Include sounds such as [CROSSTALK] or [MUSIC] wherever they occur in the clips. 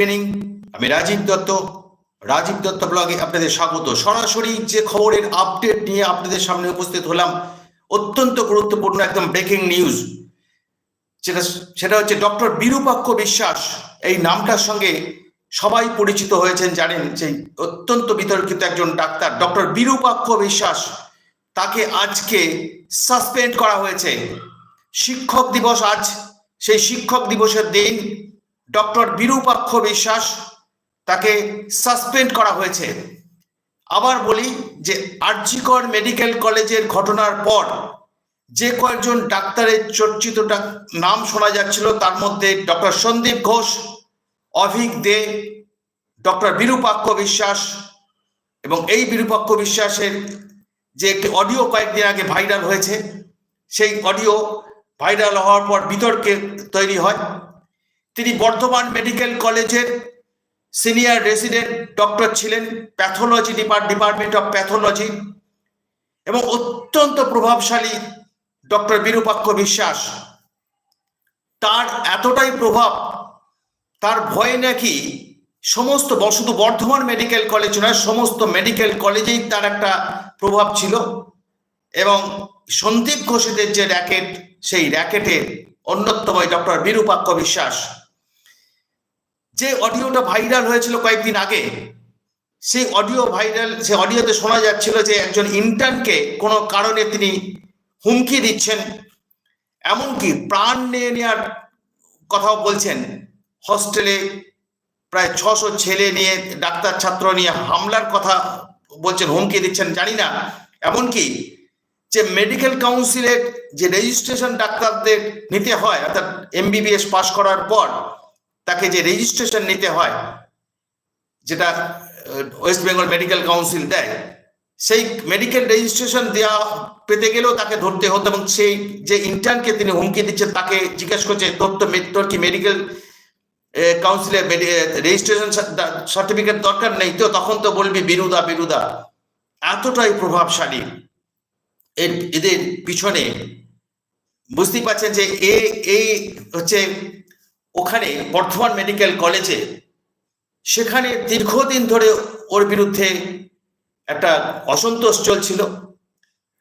Evening আমি রাজীব দত্ত রাজীব দত্ত ব্লগে আপনাদের স্বাগত। সরাসরি যে খবরের আপডেট নিয়ে আপনাদের সামনে উপস্থিত হলাম, অত্যন্ত গুরুত্বপূর্ণ একদম ব্রেকিং নিউজ সেটা সেটা হচ্ছে ডক্টর বিরূপাক্ষ বিশ্বাস, এই নামটার সঙ্গে সবাই পরিচিত হয়েছেন, জানেন যে অত্যন্ত বিতর্কিত একজন ডাক্তার ডক্টর বিরূপাক্ষ বিশ্বাস, তাকে আজকে সাসপেন্ড করা হয়েছে। শিক্ষক দিবস আজ, সেই শিক্ষক দিবসের দিন ডক্টর বিরূপাক্ষ বিশ্বাস তাকে সাসপেন্ড করা হয়েছে। আবার বলি যে আরজিকর মেডিকেল কলেজের ঘটনার পর যে কয়েকজন ডাক্তারের চর্চিত নাম শোনা যাচ্ছিল, তার মধ্যে ডক্টর সন্দীপ ঘোষ, অভিক দে, ডক্টর বিরূপাক্ষ বিশ্বাস এবং এই বিরূপাক্ষ বিশ্বাসের যে একটি অডিও কয়েকদিন আগে ভাইরাল হয়েছে, সেই অডিও ভাইরাল হওয়ার পর বিতর্কে তৈরি হয়। তিনি বর্ধমান মেডিকেল কলেজের সিনিয়র রেসিডেন্ট ডক্টর ছিলেন, প্যাথোলজি ডিপার্টমেন্ট অফ প্যাথোলজি এবং অত্যন্ত প্রভাবশালী ডক্টর বিরূপাক্ষ বিশ্বাস। তার এতটাই প্রভাব, তার ভয়ে নাকি সমস্ত শুধু বর্ধমান মেডিকেল কলেজ নয়, সমস্ত মেডিকেল কলেজেই তার একটা প্রভাব ছিল এবং সন্দীপ ঘোষেদের যে র্যাকেট, সেই র্যাকেটের অন্যতম ডক্টর বিরূপাক্ষ বিশ্বাস। যে অডিওটা ভাইরাল হয়েছিল কয়েকদিন আগে, সেই অডিও ভাইরাল, সেই অডিওতে শোনা যাচ্ছিল যে একজন ইন্টার্নকে কোনো কারণে তিনি হুমকি দিচ্ছেন, এমনকি প্রাণ নিয়ে নেওয়ার কথাও বলছেন। হস্টেলে প্রায় ছশো ছেলে নিয়ে ডাক্তার ছাত্র নিয়ে হামলার কথা বলছেন, হুমকি দিচ্ছেন, জানি না। এমনকি যে মেডিকেল কাউন্সিলের যে রেজিস্ট্রেশন ডাক্তারদের নিতে হয়, অর্থাৎ এমবিবিএস পাশ করার পর তাকে যে রেজিস্ট্রেশন নিতে হয়, যেটা ওয়েস্ট বেঙ্গল মেডিকেল কাউন্সিল দেয়, সেই মেডিকেল রেজিস্ট্রেশন দেওয়া পেতে গেলেও তাকে ধরতে হতো এবং সেই যে ইন্টার্নকে তিনি হুমকি দিচ্ছেন তাকে জিজ্ঞেস করছে, তোর তো তোর কি মেডিকেল কাউন্সিলে রেজিস্ট্রেশন সার্টিফিকেট দরকার নেই? তো তখন তো বলবি, বিরুদা বিরুদা। এতটাই প্রভাবশালী। এর, এদের পিছনে বুঝতেই পারছেন যে এ এই হচ্ছে ওখানে বর্ধমান মেডিকেল কলেজে, সেখানে দীর্ঘদিন ধরে ওর বিরুদ্ধে একটা অসন্তোষ চলছিল।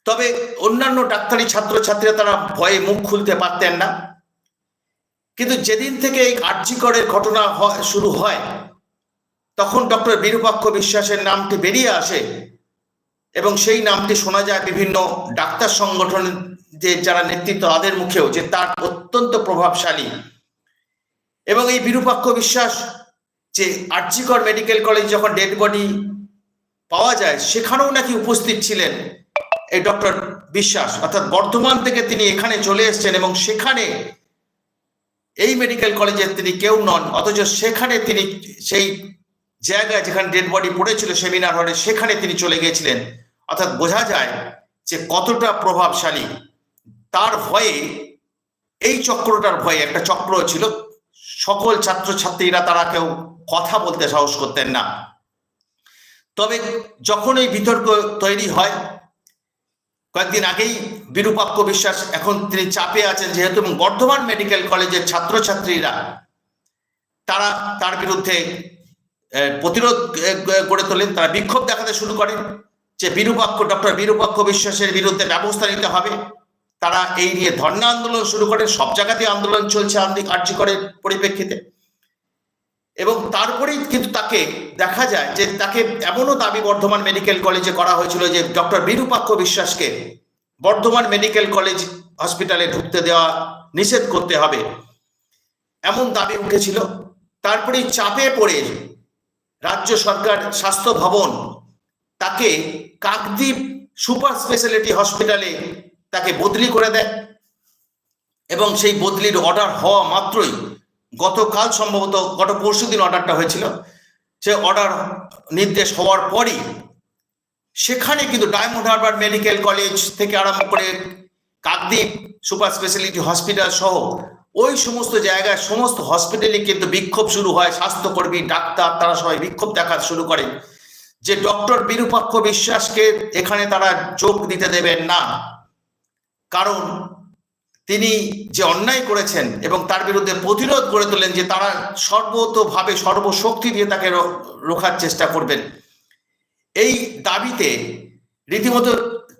তবে অন্যান্য ডাক্তারি ছাত্রছাত্রীরা তারা ভয়ে মুখ খুলতে পারতেন না। কিন্তু যেদিন থেকে এই কার্যকরের ঘটনা শুরু হয়, তখন ডক্টর বিরূপাক্ষ বিশ্বাসের নামটি বেরিয়ে আসে এবং সেই নামটি শোনা যায় বিভিন্ন ডাক্তার সংগঠন যে যারা নেতৃত্ব তাদের মুখেও যে তার অত্যন্ত প্রভাবশালী এবং এই বিরূপাক্ষ বিশ্বাস যে আর্জিকর মেডিকেল কলেজ যখন ডেড বডি পাওয়া যায়, সেখানেও নাকি উপস্থিত ছিলেন এই ডক্টর বিশ্বাস। অর্থাৎ বর্ধমান থেকে তিনি এখানে চলে এসেছেন এবং সেখানে এই মেডিকেল কলেজের তিনি কেউ নন, অথচ সেখানে তিনি সেই জায়গায় যেখানে ডেড বডি পড়েছিল, সেমিনার হলে সেখানে তিনি চলে গিয়েছিলেন। অর্থাৎ বোঝা যায় যে কতটা প্রভাবশালী। তার ভয়ে, এই চক্রটার ভয়ে একটা চক্র ছিল সকল ছাত্রছাত্রীরা তারা কেউ কথা বলতে সাহস করতেন না। তবে যখন এই বিতর্ক তৈরি হয়, কয়েকদিন আগেই বিরূপাক্ষ বিশ্বাস এখন তিনি চাপে আছেন যেহেতু এবং বর্ধমান মেডিকেল কলেজের ছাত্রছাত্রীরা, তারা তার বিরুদ্ধে প্রতিরোধ গড়ে তোলেন। তারা বিক্ষোভ দেখাতে শুরু করেন যে বিরূপাক্ষ ডক্টর বিরূপাক্ষ বিশ্বাসের বিরুদ্ধে ব্যবস্থা নিতে হবে। তারা এই নিয়ে ধর্ণা আন্দোলন শুরু করে, সব জায়গাতে আন্দোলন চলছে আন্দিক কার্যকরের পরিপ্রেক্ষিতে। এবং তারপরেই কিন্তু তাকে দেখা যায় যে তাকে এমনও দাবি বর্ধমান মেডিকেল কলেজে করা হয়েছিল যে ডক্টর বিরূপাক্ষ বিশ্বাসকে বর্ধমান মেডিকেল কলেজ হসপিটালে ঢুকতে দেওয়া নিষেধ করতে হবে এমন দাবি উঠেছিল। তারপরেই চাপে পড়ে রাজ্য সরকার স্বাস্থ্য ভবন তাকে কাকদ্বীপ সুপার স্পেশালিটি হসপিটালে তাকে বদলি করে দেয়। এবং সেই বদলির অর্ডার হওয়া মাত্রই গতকাল সম্ভবত গত পরশু দিন অর্ডারটা হয়েছিল। সে অর্ডার নির্দেশ হওয়ার পরই সেখানে কিন্তু ডায়মন্ড হারবার মেডিকেল কলেজ থেকে আরম্ভ করে কাকদ্বীপ সুপার স্পেশালিটি হসপিটাল সহ ওই সমস্ত জায়গায় সমস্ত হসপিটালে কিন্তু বিক্ষোভ শুরু হয়। স্বাস্থ্যকর্মী, ডাক্তার, তারা সবাই বিক্ষোভ দেখা শুরু করে যে ডক্টর বিরূপাক্ষ বিশ্বাসকে এখানে তারা যোগ দিতে দেবেন না। কারণ তিনি যে অন্যায় করেছেন এবং তার বিরুদ্ধে প্রতিরোধ করে তোলেন যে তারা সর্বতভাবে সর্বশক্তি দিয়ে তাকে রোখার চেষ্টা করবেন। এই দাবিতে রীতিমতো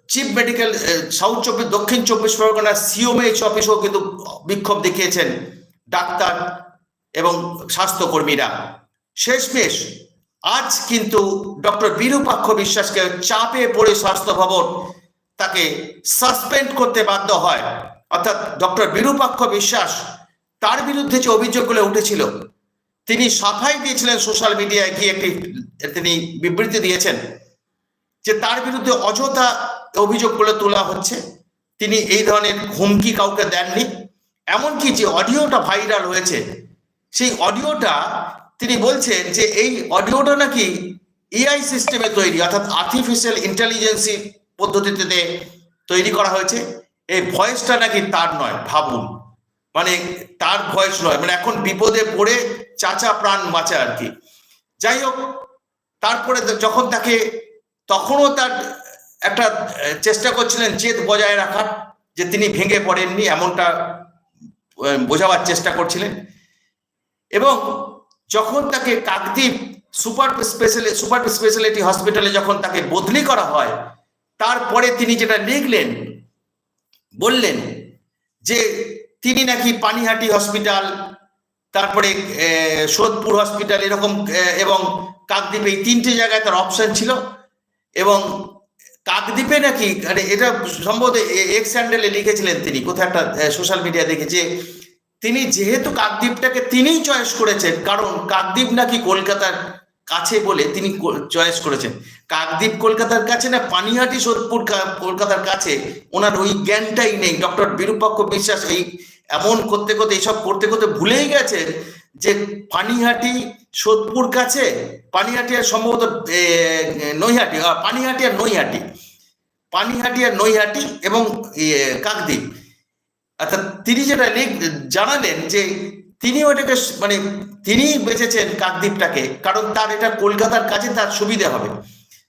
চিফ মেডিকেল সাউথ চব্বিশ, দক্ষিণ চব্বিশ পরগনার সিওমএইচ অফিসেও কিন্তু বিক্ষোভ দেখিয়েছেন ডাক্তার এবং স্বাস্থ্যকর্মীরা। শেষমেশ আজ কিন্তু ডক্টর বিরূপাক্ষ বিশ্বাসকে চাপে পড়ে স্বাস্থ্য ভবন তাকে সাসপেন্ড করতে বাধ্য হয়। অর্থাৎ ডক্টর বিরূপাক্ষ বিশ্বাস তার বিরুদ্ধে যে অভিযোগগুলো উঠেছিল, তিনি সাফাই দিয়েছিলেন সোশ্যাল মিডিয়ায় গিয়ে একটি, তিনি বিবৃতি দিয়েছেন যে তার বিরুদ্ধে অযথা অভিযোগগুলো তোলা হচ্ছে। তিনি এই ধরনের হুমকি কাউকে দেননি। এমনকি যে অডিওটা ভাইরাল হয়েছে, সেই অডিওটা তিনি বলছেন যে এই অডিওটা নাকি এআই সিস্টেমে তৈরি, অর্থাৎ আর্টিফিশিয়াল ইন্টেলিজেন্সি পদ্ধতিতে তৈরি করা হয়েছে। এই ভয়েসটা নাকি তার নয়, ভাবুন। মানে তার ভয়েস নয় মানে এখন বিপদে পড়ে চাচা প্রাণ বাঁচা আর কি। যাই হোক, তারপরে যখন তাকে, তখনও তার একটা চেষ্টা করছিলেন জেদ বজায় রাখার, যে তিনি ভেঙে পড়েননি এমনটা বোঝাবার চেষ্টা করছিলেন। এবং যখন তাকে Kakdwip super special, super speciality হসপিটালে যখন তাকে বদলি করা হয় তারপরে তিনি যেটা লিখলেন, বললেন যে তিনি নাকি পানিহাটি হসপিটাল, তারপরে সোদপুর হসপিটাল এরকম এবং কাকদ্বীপে এই তিনটে জায়গায় তার অপশন ছিল এবং কাকদ্বীপে নাকি মানে এটা সম্ভবত এক্স হ্যান্ডেলে লিখেছিলেন তিনি কোথাও একটা সোশ্যাল মিডিয়া দেখে যে তিনি যেহেতু কাকদ্বীপটাকে তিনিই চয়েস করেছেন, কারণ কাকদ্বীপ নাকি কলকাতার কাছে বলে তিনি চয়েস করেছেন। কাকদ্বীপ কলকাতার কাছে না পানিহাটি, সোদপুর কলকাতার কাছে, ওনার ওই জ্ঞানটাই নেই। ডক্টর বিরূপাক্ষ বিশ্বাস এই এমন করতে করতে, এইসব করতে করতে ভুলেই গেছেন যে পানিহাটি, সোদপুর কাছে, পানিহাটি আর সম্ভবত নৈহাটি পানিহাটি আর নৈহাটি, পানিহাটি আর নৈহাটি এবং কাকদ্বীপ। অর্থাৎ তিনি যেটা জানালেন যে তিনি ওটাকে মানে তিনি বেঁচেছেন কাকদ্বীপটাকে, কারণ তার এটা কলকাতার কাছে তার সুবিধা হবে।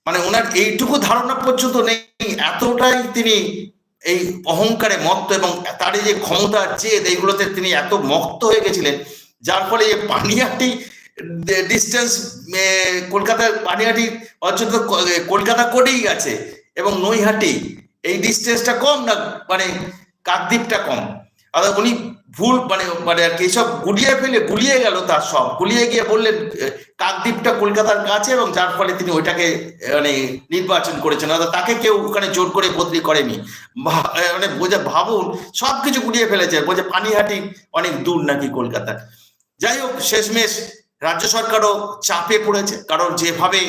মানে ওনার এইটুকু ধারণা পর্যন্ত নেই, এতটাই তিনি এই অহংকারে মত্ত এবং তার যে ক্ষমতা জেদ, এইগুলোতে তিনি এত মত্ত হয়ে গেছিলেন, যার ফলে এই পানিহাটি ডিস্টেন্স কলকাতার পানিহাটি ক- কলকাতা করেই গেছে এবং নৈহাটি, এই ডিস্টেন্সটা কম না মানে কাকদ্বীপটা কম। অর্থাৎ উনি ভুল মানে মানে আর কি সব গুলিয়ে ফেলে, গুলিয়ে গেল তার সব। গুলিয়ে গিয়ে বললেন কাকদ্বীপটা কলকাতার কাছে এবং যার ফলে তিনি ওইটাকে মানে নির্বাচন করেছেন। অর্থাৎ তাকে কেউ ওখানে জোর করে বদলি করেনি। মানে বোঝা ভাবুন সব কিছু গুলিয়ে ফেলেছে। বোঝে পানিহাটি অনেক দূর নাকি কলকাতা যাই হোক, শেষমেশ রাজ্য সরকারও চাপে পড়েছে। কারণ যেভাবে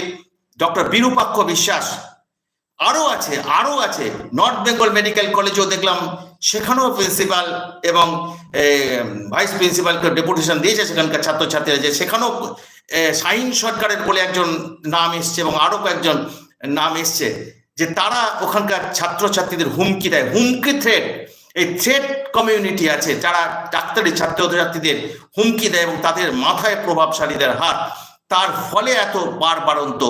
ডক্টর বিরূপাক্ষ বিশ্বাস আরও আছে আরও আছে। নর্থ বেঙ্গল মেডিকেল কলেজেও দেখলাম, সেখানেও প্রিন্সিপাল এবং ভাইস প্রিন্সিপালকে ডেপুটেশন দিয়েছে সেখানকার ছাত্রছাত্রীরা যে সেখানেও শাহিন সরকারের বলে একজন নাম এসছে এবং আরও কয়েকজন নাম এসছে যে তারা ওখানকার ছাত্রছাত্রীদের হুমকি দেয়। হুমকি থ্রেট এই থ্রেট কমিউনিটি আছে, যারা ডাক্তারি ছাত্রছাত্রীদের হুমকি দেয় এবং তাদের মাথায় প্রভাবশালীদের হাত, তার ফলে এত বার বারন্ত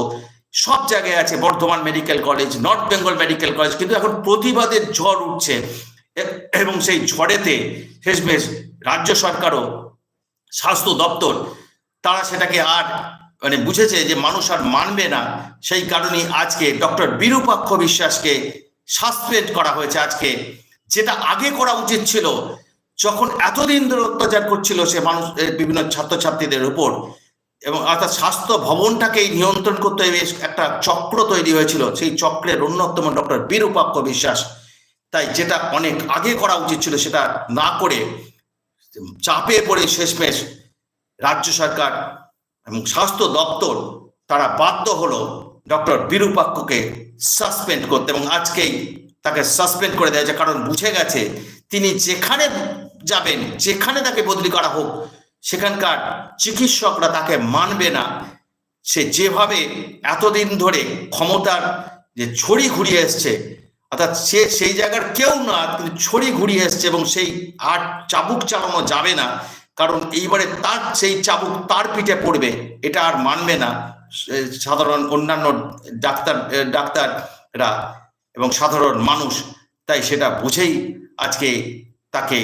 সব জায়গায় আছে, Bardhaman medical college, north Bengal medical college, কিন্তু এখন প্রতিবাদের ঝড় উঠছে। এবং সেই ঝড়েতে শেষমেশ রাজ্য সরকারও, স্বাস্থ্য দপ্তর, তারা সেটাকে আর মানে বুঝেছে যে মানুষ আর মানবে না। সেই কারণেই আজকে ডক্টর বিরূপাক্ষ বিশ্বাসকে সাসপেন্ড করা হয়েছে আজকে। যেটা আগে করা উচিত ছিল, যখন এতদিন ধরে অত্যাচার করছিল সে মানুষ বিভিন্ন ছাত্রছাত্রীদের উপর এবং অর্থাৎ স্বাস্থ্য ভবনটাকেই নিয়ন্ত্রণ করতে একটা চক্র তৈরি হয়েছিল। সেই চক্রের অন্যতম ডক্টর বিরূপাক্ষ বিশ্বাস। তাই যেটা অনেক আগে করা উচিত ছিল সেটা না করে চাপে পড়ে শেষমেশ রাজ্য সরকার এবং স্বাস্থ্য দপ্তর তারা বাধ্য হলো ডক্টর বিরূপাক্ষকে সাসপেন্ড করতে এবং আজকেই তাকে সাসপেন্ড করে দেওয়া হয়েছে। কারণ বুঝে গেছে, তিনি যেখানে যাবেন, যেখানে তাকে বদলি করা হোক সেখানকার চিকিৎসকরা তাকে মানবে না। সে যেভাবে এতদিন ধরে ক্ষমতার যে ছড়ি ঘুরিয়ে এসছে, অর্থাৎ সে সেই জায়গার কেউ না, কিন্তু ছড়ি ঘুরিয়ে এসছে এবং সেই আর চাবুক চালানো যাবে না, কারণ এইবারে তার সেই চাবুক তার পিঠে পড়বে, এটা আর মানবে না। সাধারণ অন্যান্য ডাক্তার ডাক্তাররা এবং সাধারণ মানুষ, তাই সেটা বুঝেই আজকে তাকে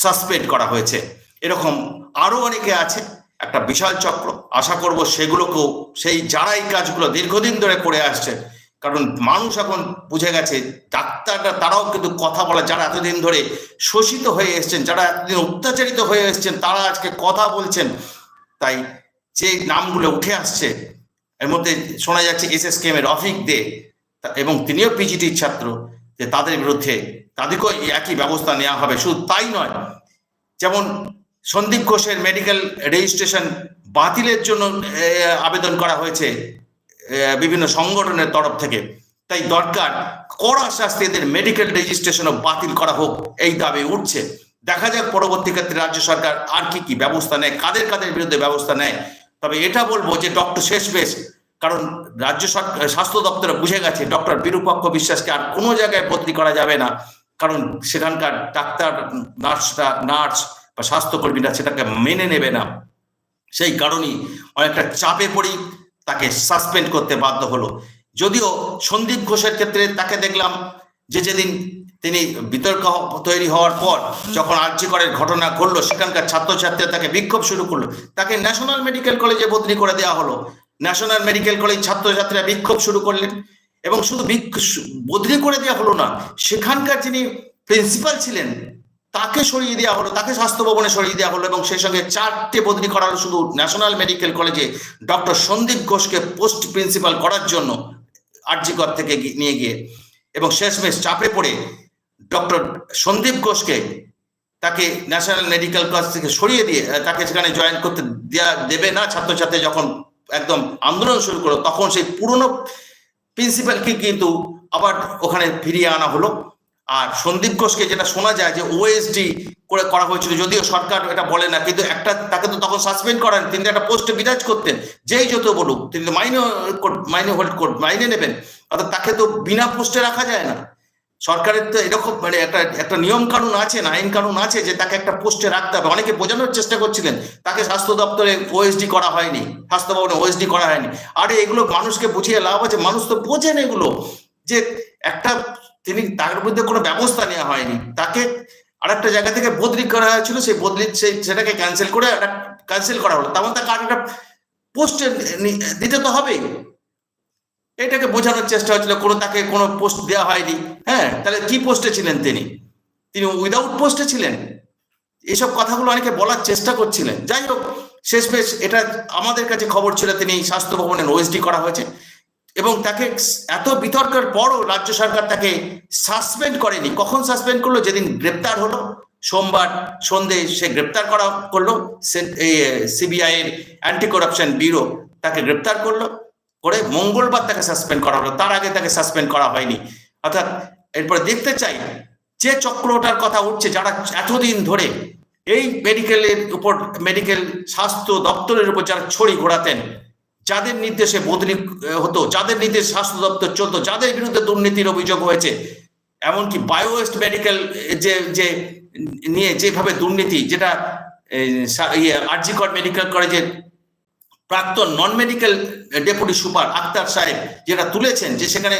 সাসপেন্ড করা হয়েছে। এরকম আরও অনেকে আছে, একটা বিশাল চক্র। আশা করব সেগুলোকেও সেই যারা এই কাজগুলো দীর্ঘদিন ধরে করে আসছে, কারণ মানুষ এখন বুঝে গেছে, ডাক্তাররা তারাও কিন্তু কথা বলা, যারা এতদিন ধরে শোষিত হয়ে এসছেন, যারা এতদিন অত্যাচারিত হয়ে এসছেন, তারা আজকে কথা বলছেন। তাই যে নামগুলো উঠে আসছে, এর মধ্যে শোনা যাচ্ছে এস এস কেম এর রফিক দে এবং তিনিও পিজিটির ছাত্র, যে তাদের বিরুদ্ধে তাদেরকেও একই ব্যবস্থা নেওয়া হবে, শুধু তাই নয়, যেমন সন্দীপ ঘোষের মেডিকেল রেজিস্ট্রেশন বাতিলের জন্য আবেদন করা হয়েছে বিভিন্ন সংগঠনের তরফ থেকে। তাই দরকার, কড়া শাস্তি এদের মেডিকেল রেজিস্ট্রেশনও বাতিল করা হোক, এই দাবি উঠছে। দেখা যাক পরবর্তী ক্ষেত্রে রাজ্য সরকার আর কি কি ব্যবস্থা নেয়, কাদের কাদের বিরুদ্ধে ব্যবস্থা নেয়। তবে এটা বলব যে ডক্টর শেষ শেষমেশ, কারণ রাজ্য সরকার স্বাস্থ্য দপ্তরে বুঝে গেছে, ডক্টর বিরূপাক্ষ বিশ্বাসকে আর কোনো জায়গায় বদলি করা যাবে না। কারণ সেখানকার ডাক্তার, নার্সরা, নার্স বা স্বাস্থ্যকর্মীরা সেটাকে মেনে নেবে না। সেই কারণেই অনেকটা চাপে পড়ি, তাকে সাসপেন্ড করতে বাধ্য হলো। যদিও সন্দীপ ঘোষের ক্ষেত্রে তাকে দেখলাম যে যেদিন তিনি বিতর্ক তৈরি হওয়ার পর যখন আর্যিকরের ঘটনা ঘটলো, সেখানকার ছাত্রছাত্রীরা তাকে বিক্ষোভ শুরু করল। তাকে ন্যাশনাল মেডিকেল কলেজে বদলি করে দেওয়া হলো। ন্যাশনাল মেডিকেল কলেজ ছাত্রছাত্রীরা বিক্ষোভ শুরু করলেন এবং শুধু বদলি করে দেওয়া হলো না, সেখানকার যিনি প্রিন্সিপাল ছিলেন তাকে সরিয়ে দেওয়া হলো, তাকে স্বাস্থ্য ভবনে সরিয়ে দেওয়া হলো এবং সেই সঙ্গে চারটে বদলি করা হলো শুধু ন্যাশনাল মেডিকেল কলেজে ডক্টর সন্দীপ ঘোষকে পোস্ট প্রিন্সিপাল করার জন্য আরজিকর থেকে নিয়ে গিয়ে। এবং শেষমেশ চাপে পড়ে ডক্টর সন্দীপ ঘোষকে তাকে ন্যাশনাল মেডিকেল কলেজ থেকে সরিয়ে দিয়ে তাকে সেখানে জয়েন করতে দেয়া, দেবে না ছাত্রছাত্রী যখন একদম আন্দোলন শুরু করল, তখন সেই পুরনো প্রিন্সিপালকে কিন্তু আবার ওখানে ফিরিয়ে আনা হলো। আর সন্দীপ ঘোষকে যেটা শোনা যায় যে ওএসডি করে করা হয়েছিল, যদিও সরকার এটা বলে না, কিন্তু একটা তাকে তো তখন সাসপেন্ড করেন, তিনি একটা পোস্টে বিরাজ করতেন, যেই যত বলুক, তিনি মাইনে মাইনে হোল্ড মাইনে নেবেন, অর্থাৎ তাকে তো বিনা পোস্টে রাখা যায় না। সরকারের তো এরকম মানে একটা একটা নিয়ম কানুন আছে না, আইন কানুন আছে যে তাকে একটা পোস্টে রাখতে হবে। অনেকে বোঝানোর চেষ্টা করছিলেন, তাকে স্বাস্থ্য দপ্তরে ওএসডি করা হয়নি স্বাস্থ্য ভবনে ওএসডি করা হয়নি। আরে এগুলো মানুষকে বুঝিয়ে লাভ আছে, মানুষ তো বোঝেন এগুলো, যে একটা তিনি তার বিরুদ্ধে কোনো ব্যবস্থা নেওয়া হয়নি। তাকে আরেকটা জায়গা থেকে বদলি করা হয়েছিল, সেই বদলি সেই সেটাকে ক্যান্সেল করে ক্যান্সেল করা হলো। তেমন তাকে আরেকটা পোস্টে দিতে তো হবেই। এটাকে বোঝানোর চেষ্টা হয়েছিল, কোনো তাকে কোনো পোস্ট দেওয়া হয়নি। হ্যাঁ তাহলে কি পোস্টে ছিলেন তিনি? তিনি উইদাউট পোস্টে ছিলেন? এইসব কথাগুলো অনেকে বলার চেষ্টা করছিলেন। যাই হোক, শেষমেশ এটা আমাদের কাছে খবর ছিল, তিনি স্বাস্থ্য ভবনের ওএসডি করা হয়েছে। এবং তাকে এত বিতর্কের পরও রাজ্য সরকার তাকে সাসপেন্ড করেনি। কখন সাসপেন্ড করল? যেদিন গ্রেপ্তার হলো। সোমবার সন্ধে সে গ্রেপ্তার করা করল। সিবিআই এর অ্যান্টি করাপশন ব্যুরো তাকে গ্রেপ্তার করল। করে মঙ্গলবার তাকে সাসপেন্ড করা হলো। তার আগে তাকে সাসপেন্ড করা হয়নি। অর্থাৎ এরপরে দেখতে চাই যে চক্রটার কথা উঠছে যারা এতদিন ধরে এই মেডিকেলের উপর মেডিকেল স্বাস্থ্য দপ্তরের উপর যারা ছড়ি ঘোরাতেন যাদের নির্দেশে বদলি হতো, যাদের নির্দেশে স্বাস্থ্য দপ্তর চলতো, যাদের বিরুদ্ধে দুর্নীতির অভিযোগ হয়েছে, এমনকি বায়োওয়েস্ট মেডিকেল যে যে নিয়ে যেভাবে দুর্নীতি, যেটা ইয়ে আরজিকর মেডিকেল কলেজের প্রাক্তন non medical deputy super Akhtar সাহেব যেটা তুলেছেন, যে সেখানে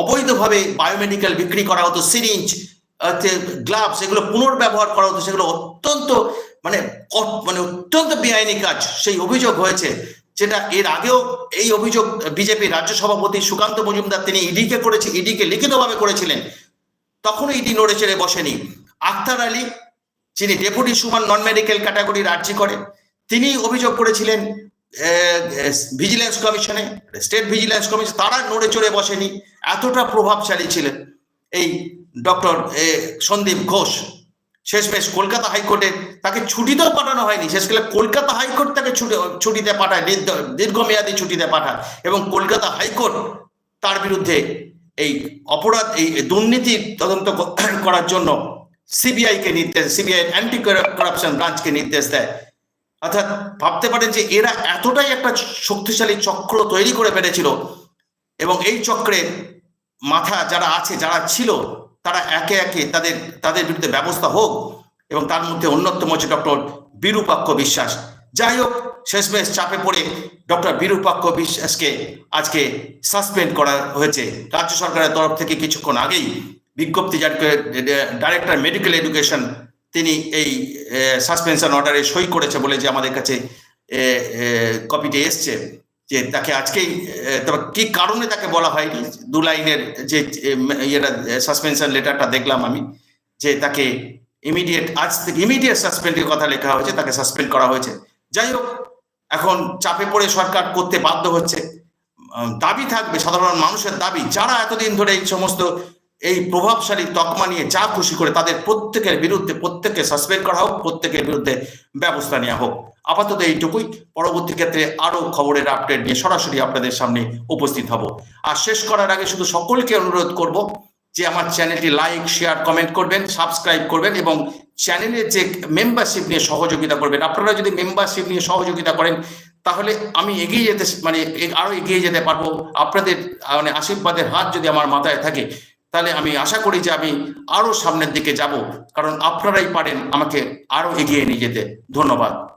অবৈধভাবে বায়োমেডিকেল বিক্রি করা হতো সিরিঞ্জ গ্লাভস এগুলো পুনর্ব্যবহার করা হতো, সেগুলো অত্যন্ত মানে মানে অত্যন্ত বেআইনি কাজ, সেই অভিযোগ হয়েছে। যেটা এর আগেও এই অভিযোগ বিজেপি রাজ্য সভাপতি সুকান্ত মজুমদার তিনি ইডিকে করেছে, ইডিকে লিখিতভাবে করেছিলেন। তখনও ইডি নড়ে চেড়ে বসেনি। আক্তার আলী, যিনি ডেপুটি সুমান নন মেডিকেল ক্যাটাগরির আর্জি করে তিনি অভিযোগ করেছিলেন ভিজিলেন্স কমিশনে, স্টেট ভিজিলেন্স কমিশন, তারা নড়ে চড়ে বসেনি, এতটা প্রভাবশালী ছিলেন এই ডক্টর সন্দীপ ঘোষ। শেষমেশ কলকাতা হাইকোর্টে তাকে ছুটিতেও পাঠানো হয়নি। শেষকালে কলকাতা হাইকোর্ট তাকে ছুটি, ছুটিতে পাঠায় দীর্ঘ- দীর্ঘমেয়াদী ছুটিতে পাঠায় এবং কলকাতা হাইকোর্ট তার বিরুদ্ধে এই অপরাধ, এই দুর্নীতি তদন্ত [COUGHS] করার জন্য সিবিআই কে নির্দেশ, সিবিআই অ্যান্টি করাপশন ব্রাঞ্চকে নির্দেশ দেয়। অর্থাৎ ভাবতে পারেন যে এরা এতটাই একটা শক্তিশালী চক্র তৈরি করে ফেলেছিল এবং এই চক্রের মাথা যারা আছে, যারা ছিল তারা একে একে তাদের তাদের বিরুদ্ধে ব্যবস্থা হোক এবং তার মধ্যে অন্যতম হচ্ছে ডক্টর বিরূপাক্ষ বিশ্বাস। যাই হোক, শেষমেশ চাপে পড়ে ডক্টর বিরূপাক্ষ বিশ্বাসকে আজকে সাসপেন্ড করা হয়েছে। রাজ্য সরকারের তরফ থেকে কিছুক্ষণ আগেই বিজ্ঞপ্তি জারি করে, ডাইরেক্টর মেডিকেল এডুকেশন তিনি এই সাসপেনশন অর্ডারে সই করেছে বলে যে আমাদের কাছে কপিটি এসছে। যে তাকে আজকেই তবে কি কারণে তাকে বলা হয়নি? দু লাইনের যে ইয়েটা সাসপেনশন লেটারটা দেখলাম আমি, যে তাকে ইমিডিয়েট আজ থেকে ইমিডিয়েট সাসপেন্ডের কথা লেখা হয়েছে, তাকে সাসপেন্ড করা হয়েছে। যাই হোক, এখন চাপে পড়ে সরকার করতে বাধ্য হচ্ছে। দাবি থাকবে, সাধারণ মানুষের দাবি, যারা এতদিন ধরে এই সমস্ত এই প্রভাবশালী তকমা নিয়ে যা খুশি করে তাদের প্রত্যেকের বিরুদ্ধে, প্রত্যেককে সাসপেন্ড করা হোক, প্রত্যেকের বিরুদ্ধে ব্যবস্থা নেওয়া হোক। আপাতত এইটুকুই। পরবর্তী ক্ষেত্রে আরও খবরের আপডেট নিয়ে সরাসরি আপনাদের সামনে উপস্থিত হব। আর শেষ করার আগে শুধু সকলকে অনুরোধ করব যে আমার চ্যানেলটি লাইক শেয়ার কমেন্ট করবেন সাবস্ক্রাইব করবেন এবং চ্যানেলের যে মেম্বারশিপ নিয়ে সহযোগিতা করবেন, আপনারা যদি মেম্বারশিপ নিয়ে সহযোগিতা করেন, তাহলে আমি এগিয়ে যেতে মানে আরও এগিয়ে যেতে পারব। আপনাদের মানে আশীর্বাদের হাত যদি আমার মাথায় থাকে তাহলে আমি আশা করি যে আমি আরও সামনের দিকে যাব। কারণ আপনারাই পারেন আমাকে আরও এগিয়ে নিয়ে যেতে। ধন্যবাদ।